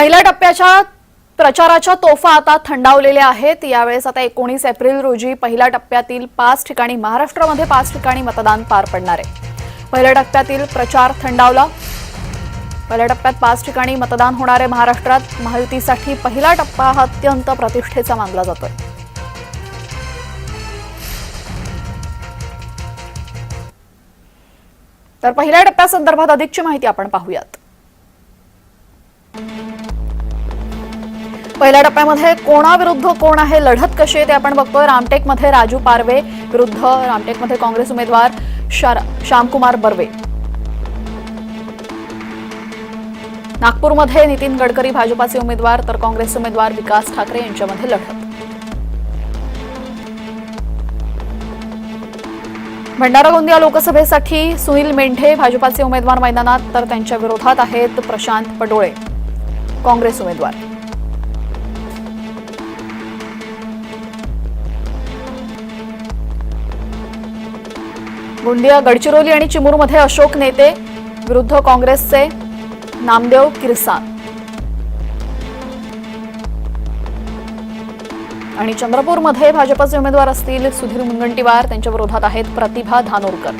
पहिल्या टप्प्याच्या प्रचाराच्या तोफा आता थंडावलेल्या आहेत. यावेळेस आता एकोणीस एप्रिल रोजी पहिल्या टप्प्यातील पाच ठिकाणी महाराष्ट्रामध्ये पाच ठिकाणी मतदान पार पडणार आहे. पहिल्या टप्प्यातील प्रचार थंडावला. पहिल्या टप्प्यात पाच ठिकाणी मतदान होणार आहे. महाराष्ट्रात महायुतीसाठी पहिला टप्पा हा अत्यंत प्रतिष्ठेचा मानला जातोय. तर पहिल्या टप्प्यासंदर्भात अधिकची माहिती आपण पाहूयात. पहिल्या टप्प्यामध्ये कोणाविरुद्ध कोण आहे लढत कशी आहे ते आपण बघतोय. रामटेकमध्ये राजू पारवे विरुद्ध रामटेकमध्ये काँग्रेस उमेदवार श्यामकुमार बर्वे. नागपूरमध्ये नितीन गडकरी भाजपाचे उमेदवार तर काँग्रेसचे उमेदवार विकास ठाकरे यांच्यामध्ये लढत. भंडारा गोंदिया लोकसभेसाठी सुनील मेंढे भाजपाचे उमेदवार मैदानात तर त्यांच्या विरोधात आहेत प्रशांत पडोळे काँग्रेस उमेदवार. गोंदिया गडचिरोली आणि चिमूरमध्ये अशोक नेते विरुद्ध काँग्रेसचे नामदेव किरसाण आणि चंद्रपूरमध्ये भाजपचे उमेदवार असतील सुधीर मुनगंटीवार त्यांच्या विरोधात आहेत प्रतिभा धानोरकर.